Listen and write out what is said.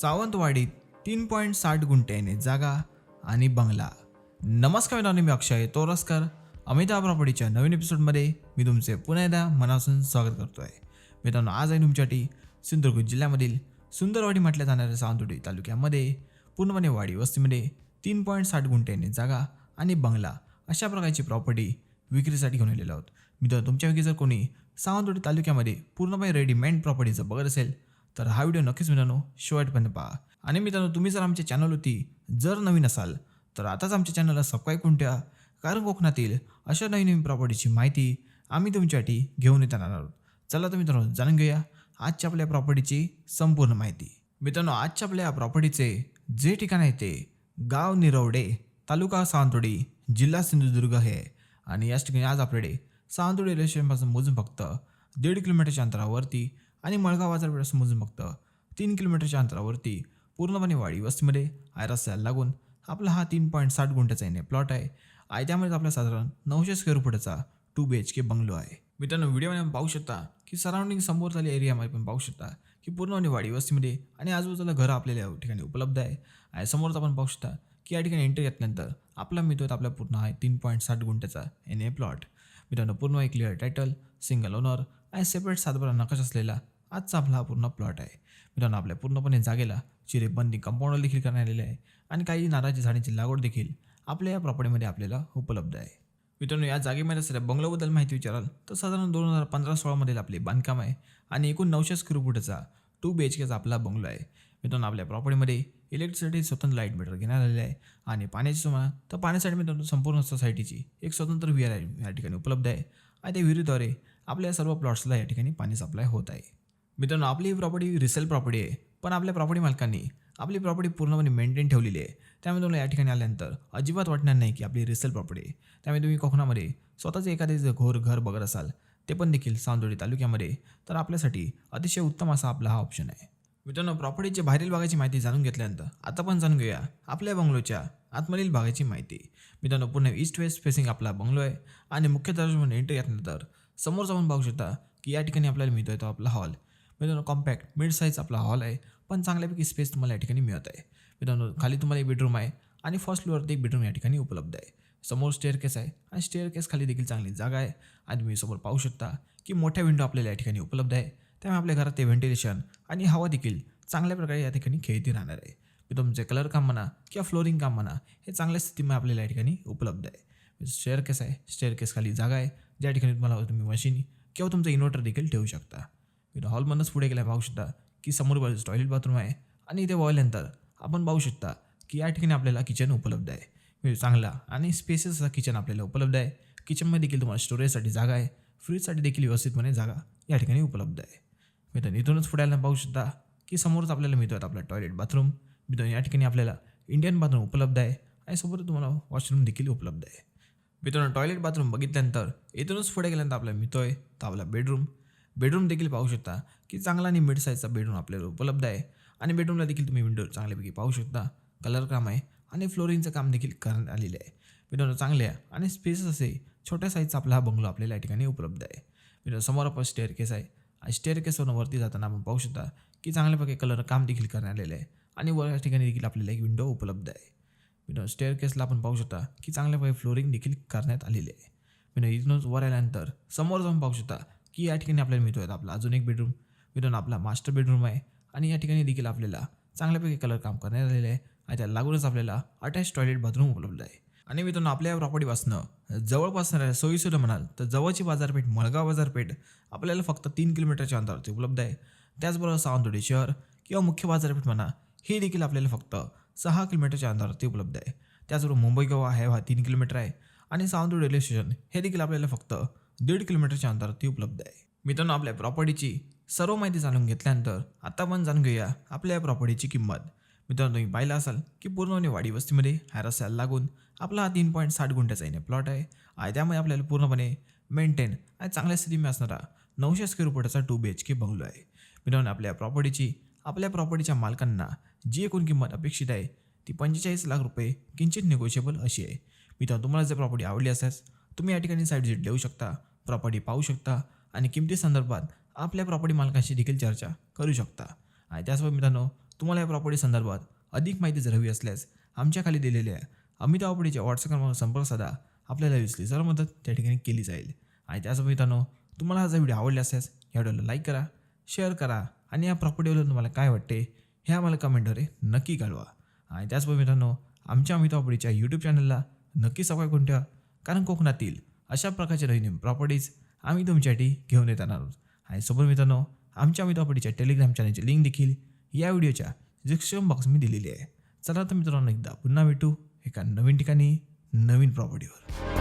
सावंतवाडीत तीन पॉईंट साठ गुंठ्याने जागा आणि बंगला. नमस्कार मित्रांनो मी अक्षय तोरसकर. अमिताभ प्रॉपर्टीच्या नवीन एपिसोडमध्ये मी तुमचे पुन्हा एकदा मनापासून स्वागत करतो आहे मित्रांनो आज आहे तुमच्यासाठी सिंधुदुर्ग जिल्ह्यामधील सुंदरवाडी म्हटल्या जाणाऱ्या सावंतवाडी तालुक्यामध्ये पूर्णपणे वाडी वस्तीमध्ये तीन पॉईंट साठ गुंठ्याने जागा आणि बंगला अशा प्रकारची प्रॉपर्टी विक्रीसाठी घेऊन आलेलो आहोत. मित्रांनो तुमच्यापैकी जर कोणी सावंतवाडी तालुक्यामध्ये पूर्णपणे रेडीमेड प्रॉपर्टीचं बघत असेल तर हा व्हिडिओ नक्कीच मित्रांनो शेवटपर्यंत पहा. आणि मित्रांनो तुम्ही जर आमच्या चॅनलवरती जर नवीन असाल तर आताच आमच्या चॅनलला सबस्क्राईब करून ठेवा. कारण कोकणातील अशा नवीन नवीन प्रॉपर्टीची माहिती आम्ही तुमच्यासाठी घेऊन येत राहणार आहोत. चला तर मित्रांनो जाणून घेऊया आजच्या आपल्या प्रॉपर्टीची संपूर्ण माहिती. मित्रांनो आजच्या आपल्या प्रॉपर्टीचे जे ठिकाण आहे ते गाव निरवडे तालुका सावंतवाडी जिल्हा सिंधुदुर्ग हे आणि याच ठिकाणी आज आपल्याकडे सावंतवाडी रेल्वे स्टेशनपासून मोजून फक्त दीड किलोमीटरच्या अंतरावरती आणि मळगाव बाजारपेठ मोजून फक्त तीन किलोमीटरच्या अंतरावरती पूर्णपणे वाडी वस्तीमध्ये आय रस्त्याला लागून आपला हा तीन पॉईंट साठ गुंठ्याचा येणे प्लॉट आहे. आणि त्यामध्ये आपला साधारण नऊशे square फुटाचा two B H K bungalow आहे. मित्रांनो व्हिडिओमध्ये आपण पाहू शकता की सराउंडिंग समोर झाली एरियामध्ये पण पाहू शकता की पूर्णपणे वाडी वस्तीमध्ये आणि आजूबाजूला घरं आपल्याला या ठिकाणी उपलब्ध आहे. आणि समोरच आपण पाहू शकता की या ठिकाणी एंट्री घेतल्यानंतर आपला मिळतो आपला पूर्ण आहे तीन पॉईंट साठ गुंठ्याचा एन ए प्लॉट. मित्रांनो पूर्ण एक क्लिअर टायटल सिंगल ओनर आणि सेपरेट सातबारा नकाश असलेला आजचा आपला हा पूर्ण प्लॉट आहे. मित्रांनो आपल्या पूर्णपणे जागेला चिरेबंदी कंपाऊंड देखील करण्यात आलेले आहे आणि काही नारळाची झाडांची लागवड देखील आपल्या या प्रॉपर्टीमध्ये आपल्याला उपलब्ध आहे. मित्रांनो या जागेमध्ये असलेल्या बंगलोबद्दल माहिती विचाराल तर साधारण दोन हजार पंधरा सोळामधील आपले बांधकाम आहे आणि एकूण नऊशे स्क्वेअर फुटाचा टू बी एच केचा आपला बंगलो आहे. मित्रांनो आपल्या प्रॉपर्टीमध्ये इलेक्ट्रिसिटी स्वतंत्र लाइट मीटर घेण्यात आलेले आहे आणि पाण्याची तुम्हाला तर पाण्यासाठी मित्रांनो संपूर्ण सोसायटीची एक स्वतंत्र विहीर आहे या ठिकाणी उपलब्ध आहे. आणि त्या विहिरीद्वारे आपल्या सर्व प्लॉट्सला या ठिकाणी पाणी सप्लाय होत आहे. मित्रांनो आपली ही प्रॉपर्टी रिसेल प्रॉपर्टी आहे पण आपल्या प्रॉपर्टी मालकांनी आपली प्रॉपर्टी पूर्णपणे मेंटेन ठेवलेली आहे. त्यामुळे तुम्हाला या ठिकाणी आल्यानंतर अजिबात वाटणार नाही की आपली रिसेल प्रॉपर्टी आहे. त्यामुळे तुम्ही कोकणामध्ये स्वतःचे एखादे जर घोर घर बघत असाल ते पण देखील चांदोडी तालुक्यामध्ये तर आपल्यासाठी अतिशय उत्तम असा आपला हा ऑप्शन आहे. मित्रांनो प्रॉपर्टीच्या बाहेरील भागाची माहिती जाणून घेतल्यानंतर आता पण जाणून घेऊया आपल्या बंगलोच्या आतमधील भागाची माहिती. मित्रांनो पूर्ण ईस्ट वेस्ट फेसिंग आपला बंगलो आहे आणि मुख्य दर्जामध्ये एंट्री घेतल्यानंतर समोर जाऊन पाहू शकता की या ठिकाणी आपल्याला मिळतो आहे तो आपला हॉल मित्रांनो कॉम्पॅक्ट मिड साईज आपला हॉल आहे पण चांगल्यापैकी स्पेस तुम्हाला या ठिकाणी मिळत आहे. मित्रांनो खाली तुम्हाला एक बेडरूम आहे आणि फर्स्ट फ्लोअरवरती एक बेडरूम या ठिकाणी उपलब्ध आहे. समोर स्टेअर केस आहे आणि स्टेअर केस खाली देखील चांगली जागा आहे. आणि तुम्ही समोर पाहू शकता की मोठ्या विंडो आपल्याला या ठिकाणी उपलब्ध आहे. त्यामुळे आपल्या घरात ते व्हेंटिलेशन आणि हवा देखील चांगल्या प्रकारे या ठिकाणी खेळती राहणार आहे. मी तुमचे कलर काम म्हणा किंवा फ्लोरिंग काम म्हणा हे चांगल्या स्थितीमध्ये आपल्याला या ठिकाणी उपलब्ध आहे. स्टेअर केस आहे स्टेअर केस खाली जागा आहे. ज्या ठिकाणी तुम्हाला तुम्ही मशीन किंवा तुमचं इन्व्हर्टर देखील ठेवू शकता. मी हॉलमधूनच पुढे गेल्या पाहू शकता. की समोर बाजूस टॉयलेट बाथरूम आहे आणि इथे वळल्यानंतर आपण पाहू शकता की या ठिकाणी आपल्याला किचन उपलब्ध आहे. म्हणजे चांगला आणि स्पेसेस असा किचन आपल्याला उपलब्ध आहे. किचनमध्ये देखील तुम्हाला स्टोरेजसाठी जागा आहे. फ्रीजसाठी देखील व्यवस्थितपणे जागा या ठिकाणी उपलब्ध आहे. मित्रांनो इथूनच पुढे पाहू शकता की समोरच आपल्याला मिळतो आहे आपला टॉयलेट बाथरूम मित्रांनो या ठिकाणी आपल्याला इंडियन बाथरूम उपलब्ध आहे आणि सोबत तुम्हाला वॉशरूम देखील उपलब्ध आहे. मित्रांनो टॉयलेट बाथरूम बघितल्यानंतर इथूनच पुढे गेल्यानंतर आपल्याला मिळतो आहे तर आपला बेडरूम बेडरूम देखील पाहू शकता की चांगला आणि मिड साईजचा बेडरूम आपल्याला उपलब्ध आहे. आणि बेडरूमला देखील तुम्ही विंडो चांगल्यापैकी पाहू शकता. कलर काम आहे आणि फ्लोरिंगचं काम देखील करण्यात आलेलं आहे. विंडो चांगले आहे आणि स्पेस असे छोट्या साईजचा आपला हा बंगलो आपल्याला या ठिकाणी उपलब्ध आहे. विंडो समोर आपण स्टेअर केस आहे. आणि स्टेअर केसवरून वरती जाताना आपण पाहू शकता की चांगल्यापैकी कलर काम देखील करण्यात आलेलं आहे. आणि वर या ठिकाणी देखील आपल्याला एक विंडो उपलब्ध आहे. विंडो स्टेअर केसला आपण पाहू शकता की चांगल्यापैकी फ्लोरिंग देखील करण्यात आलेली आहे. विंडो इथूनच वर आल्यानंतर समोर जाऊन पाहू शकता की या ठिकाणी आपल्याला मिळतो आहेत आपला. अजून एक बेडरूम मिळून आपला मास्टर बेडरूम आहे. आणि या ठिकाणी देखील आपल्याला चांगल्यापैकी कलर काम करण्यात आलेलं आहे. आणि त्या लागूनच आपल्याला अटॅच टॉयलेट बाथरूम उपलब्ध आहे. आणि मित्रांनो आपल्या प्रॉपर्टीपासून प्रॉपर्टीपासनं जवळपास सोयीसुद्धा म्हणाल तर जवळची बाजारपेठ मळगाव बाजारपेठ आपल्याला फक्त तीन किलोमीटरच्या अंतरावरती उपलब्ध आहे. त्याचबरोबर सावंतवाडी शहर किंवा मुख्य बाजारपेठ म्हणा हे देखील आपल्याला फक्त सहा किलोमीटरच्या अंतरावरती उपलब्ध आहे. त्याचबरोबर मुंबई गोवा हे हा तीन किलोमीटर आहे. आणि सावंतवाडी रेल्वे स्टेशन हे देखील आपल्याला फक्त दीड किलोमीटरच्या अंतरात ती उपलब्ध आहे. मित्रांनो आपल्या प्रॉपर्टीची सर्व माहिती जाणून घेतल्यानंतर आता पण जाणून घेऊया आपल्या या प्रॉपर्टीची किंमत. मित्रांनो तुम्ही पाहिलं असाल की पूर्णपणे वाडी वस्तीमध्ये ह्या रस्त्याला लागून आपला हा तीन पॉईंट साठ गुंठ्याचा येणे प्लॉट आहे आणि त्यामुळे आपल्याला पूर्णपणे मेंटेन आणि चांगल्या स्थितीमध्ये असणारा नऊशे square फुटाचा two B H K bungalow आहे. मित्रांनो आपल्या प्रॉपर्टीची आपल्या प्रॉपर्टीच्या मालकांना जी एकूण किंमत अपेक्षित आहे ती पंचेचाळीस लाख रुपये किंचित निगोशिएबल अशी आहे. मित्रांनो तुम्हाला जर प्रॉपर्टी आवडली असल्यास तुम्ही या ठिकाणी साईट व्हिजिट देऊ शकता. प्रॉपर्टी पाहू शकता आणि किमती संदर्भात आपल्या प्रॉपर्टी मालकाशी देखील चर्चा करू शकता. आणि त्याचबरोबर मित्रांनो तुम्हाला या प्रॉपर्टी संदर्भात अधिक माहिती जर हवी असल्यास आमच्या खाली दिलेल्या अमिताभ प्रॉपर्टीच्या व्हॉट्सअप क्रमांक संपर्क साधा. आपल्याला विसली सर्व मदत त्या ठिकाणी केली जाईल. आणि त्यासोबत मित्रांनो तुम्हाला हा जर व्हिडिओ आवडला असल्यास या व्हिडिओला लाईक करा शेअर करा आणि या प्रॉपर्टीवर तुम्हाला काय वाटते हे आम्हाला कमेंटद्वारे नक्की कळवा. आणि त्याचबरोबर मित्रांनो आमच्या अमिताभ प्रॉपर्टीच्या यूट्यूब चॅनलला नक्की सबस्क्राईब करून ठेवा. कारण कोकणातील अशा प्रकारच्या नवीन प्रॉपर्टीज आम्ही तुमच्यासाठी घेऊन येत आहोत आणि सोबत मित्रांनो आमच्या अमिताभ प्रॉपर्टीच्या टेलिग्राम चॅनलची लिंक देखील या व्हिडिओच्या डिस्क्रिप्शन बॉक्समध्ये दिलेली आहे. चला तर मित्रांनो एकदा पुन्हा भेटू एका नवीन ठिकाणी नवीन प्रॉपर्टीवर